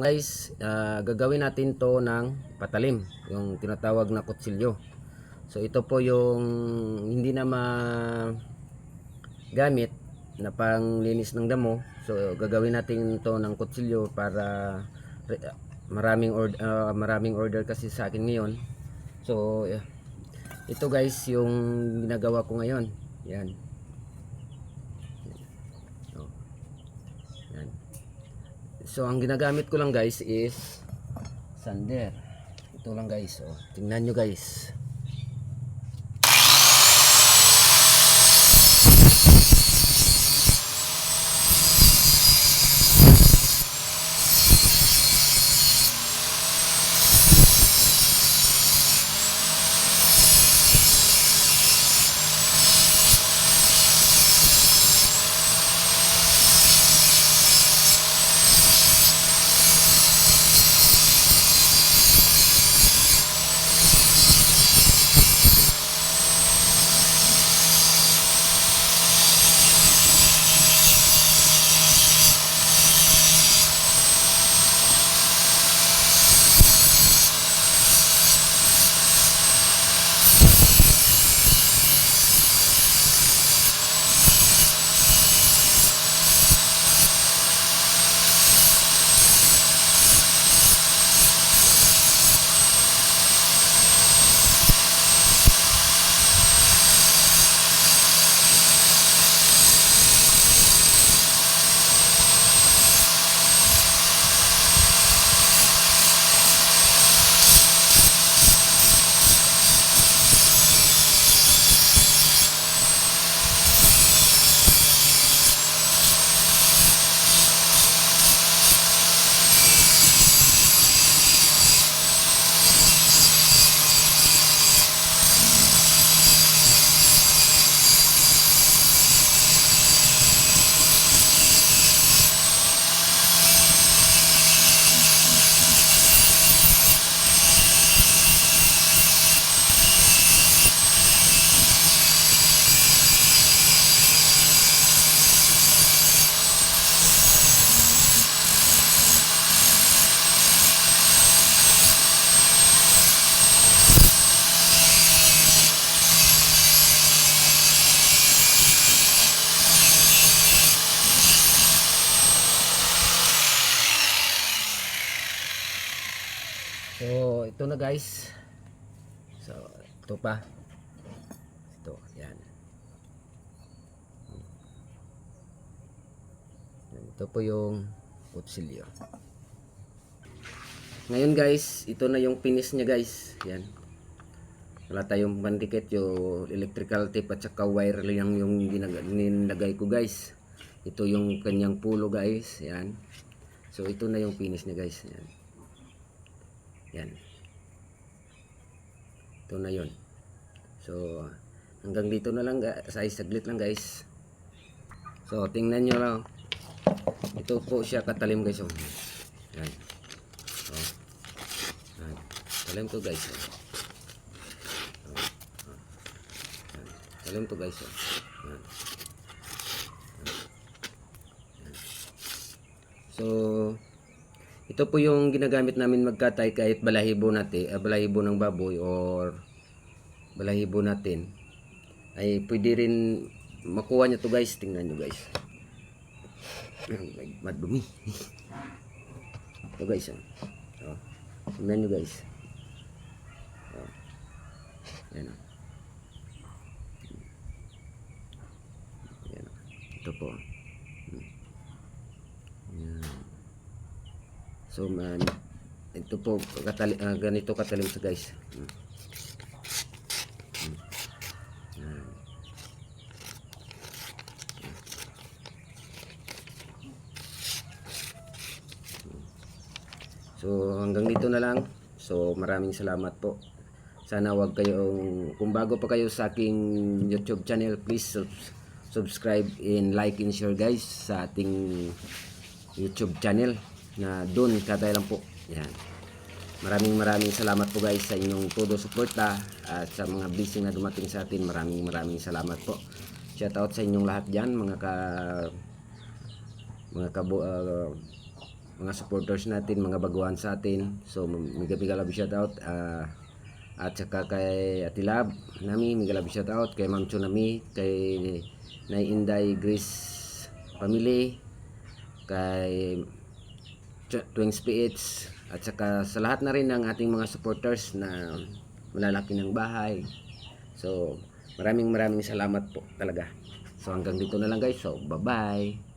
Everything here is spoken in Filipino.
Guys, ah, gagawin natin to ng patalim, yung tinatawag na kutsilyo. So ito po yung hindi na ma gamit na panglinis ng damo. So gagawin natin to ng kutsilyo para maraming order maraming order kasi sa akin ngayon. So ito guys yung ginagawa ko ngayon. Yan. Oh. Yan. So ang ginagamit ko lang guys is sander. Ito lang guys. Oh. Tingnan nyo guys. So ito na guys. So ito pa. Ito, yan. Ito po yung kutsilyo. Ngayon guys, ito na yung finish niya guys. Yan. Wala tayong bandikit yung electrical tape at saka wire lang yung nilagay ko guys. Ito yung kanyang pulo guys. Yan. So ito na yung finish niya guys. Yan. Yan. Ito na yon. So, hanggang dito na lang guys. Saglit lang guys. So, tingnan nyo lang. Ito po siya katalim guys. Oh. Yan. Oh. Yan. Talim to guys. Oh. Yan. Talim to guys. Oh. Yan. So, ito po yung ginagamit namin magkatay kahit balahibo natin, ah, balahibo ng baboy or balahibo natin ay pwede rin makuha nyo to guys. Tingnan nyo guys. Madumi. ito guys. Oh. Oh. Tingnan nyo guys. Oh. Yan oh. Yan oh. Ito po. Hmm. Yan. So man, ito po katali, ah, ganito katalim sa guys. Hmm. Hmm. So hanggang dito na lang. So maraming salamat po. Sana wag kayong kung bago pa kayo sa aking YouTube channel, please subs- subscribe and like and share guys sa ating YouTube channel na doon katay lang po. Yan. Maraming maraming salamat po guys sa inyong todo suporta at sa mga blessing na dumating sa atin. Maraming maraming salamat po. Shout out sa inyong lahat diyan mga ka mga kabo ah, mga supporters natin, mga baguhan sa atin. So, love shout out. ah, at saka kay Ate Lab, nami, mega love shout out. Kay Ma'am Tsunami, kay Nay Inday Grace Family, kay Twins PH, at saka sa lahat na rin ng ating mga supporters na malalaki ng bahay. So, maraming maraming salamat po talaga. So, hanggang dito na lang guys. So, bye-bye.